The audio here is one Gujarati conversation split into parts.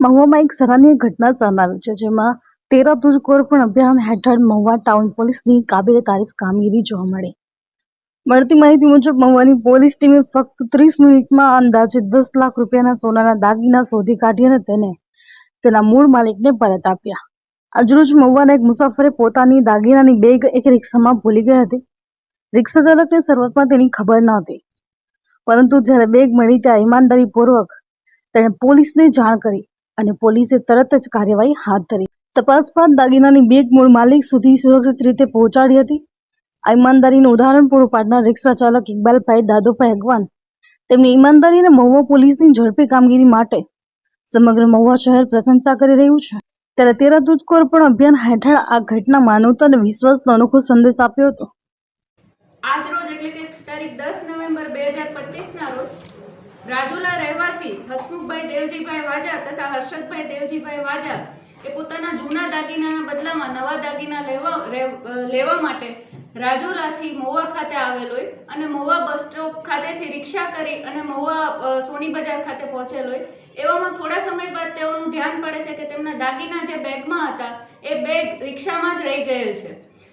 મહુવામાં એક સરાહનીય ઘટના સામે છે, જેમાં તેરા તુજકોર પણ અભિયાન હેઠળ મહુવા ટાઉન પોલીસની કાબિલે તારીફ કામગીરી જોવા મળી. મળતી માહિતી મુજબ, મહુવાની પોલીસ ટીમે ફક્ત ત્રીસ મિનિટમાં અંદાજે દસ લાખ રૂપિયાના સોનાના દાગીના શોધી કાઢી અને તેને તેના મૂળ માલિકને પરત આપ્યા. આજરોજ મહુવાના એક મુસાફરે પોતાની દાગીનાની બેગ એક રિક્ષામાં ભૂલી ગઈ હતી. રિક્ષા ચાલકને શરૂઆતમાં તેની ખબર ન હતી. પરંતુ જ્યારે બેગ મળી ત્યાં ઈમાનદારીપૂર્વક તેણે પોલીસને જાણ કરી અને પોલીસે તરત જ કાર્યવાહી હાથ ધરી. તપાસ બાદ દાગીનાની બેગ મૂળ માલિક સુધી સુરક્ષિત રીતે પહોંચાડી હતી. આ ઈમાનદારીનું ઉદાહરણ પૂરું પાડનાર રિક્ષા ચાલક ઇકબાલભાઈ દાદુભાઈ અગવાન. તેમની ઈમાનદારી અને મહુવા પોલીસની ઝડપી કામગીરી માટે સમગ્ર મહુવા શહેર પ્રશંસા કરી રહ્યું છે. ત્યારે તેરા દૂધકોર પણ અભિયાન હેઠળ આ ઘટના માનવતા અને વિશ્વાસનો અનોખો સંદેશ આપ્યો હતો. આજ રોજ એટલે કે તારીખ દસ નવેમ્બર બે હજાર પચીસના રોજ રાજુલા રહેવાસી હસમુખભાઈ દેવજીભાઈ વાજા તથા હર્ષદભાઈ દેવજીભાઈ વાજા એ પોતાના જૂના દાગીનાના બદલામાં નવા દાગીના લેવા લેવા માટે રાજુલાથી મહુવા ખાતે આવેલ હોય અને મહુવા બસ સ્ટોપ ખાતેથી રિક્ષા કરી અને મહુવા સોની બજાર ખાતે પહોંચેલ હોય. એવામાં થોડા સમય બાદ તેઓનું ધ્યાન પડે છે કે તેમના દાગીના જે બેગમાં હતા એ બેગ રિક્ષામાં જ રહી ગયેલ છે.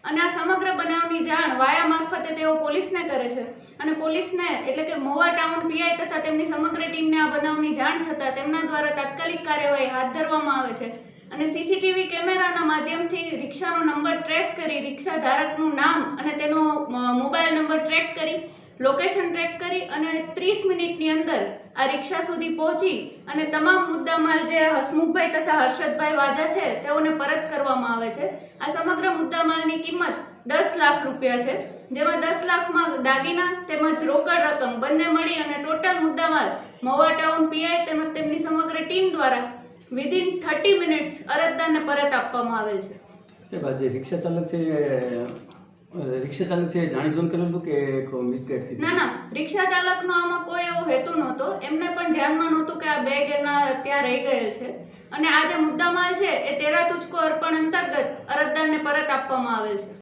અને આ સમગ્ર બનાવની જાણ વાયા મારફતે તેઓ પોલીસને કરે છે. અને પોલીસને એટલે કે મોવા ટાઉન પીઆઈ તથા તેમની સમગ્ર ટીમને આ બનાવની જાણ થતાં તેમના દ્વારા તાત્કાલિક કાર્યવાહી હાથ ધરવામાં આવે છે. અને સીસીટીવી કેમેરાના માધ્યમથી રિક્ષાનો નંબર ટ્રેસ કરી રિક્ષા ધારકનું નામ અને તેનો મોબાઈલ નંબર ટ્રેક કરી, લોકેશન ટ્રેક કરી અને ત્રીસ મિનિટની અંદર આ રિક્ષા સુધી પહોંચી અને તમામ મુદ્દામાલ જે હસમુખભાઈ તથા હર્ષદભાઈ વાજા છે તેઓને પરત કરવામાં આવે છે. આ સમગ્ર મુદ્દામાલની દસ લાખ રૂપિયા છે. જેમાં દસ લાખમાં દાગીના તેમજ રોકડ રકમ બંને મળી અને ટોટલ મુદ્દામાલ મોવા ટાઉન પીઆઈ તેમજ તેમની સમગ્ર ટીમ દ્વારા વિધિન થર્ટી મિનિટ્સ અરજદારને પરત આપવામાં આવેલ છે. સાહેબ રિક્ષા ચાલક છે રિક્ષા ચાલક છે જાણી જોઈને કરેલું હતું કે એક મિસગાઈડ થઈ ના ના. રિક્ષા ચાલકનો આમાં કોઈ એવો હેતુ નહોતો. એમને પણ ધ્યાનમાં નહોતું કે આ બેગ એના ત્યાં રહી ગયેલ છે. અને આ જે મુદ્દામાલ છે એ તેરા તુચકો અર્પણ અંતર્ગત અરજદારને પરત આપવામાં આવેલ છે.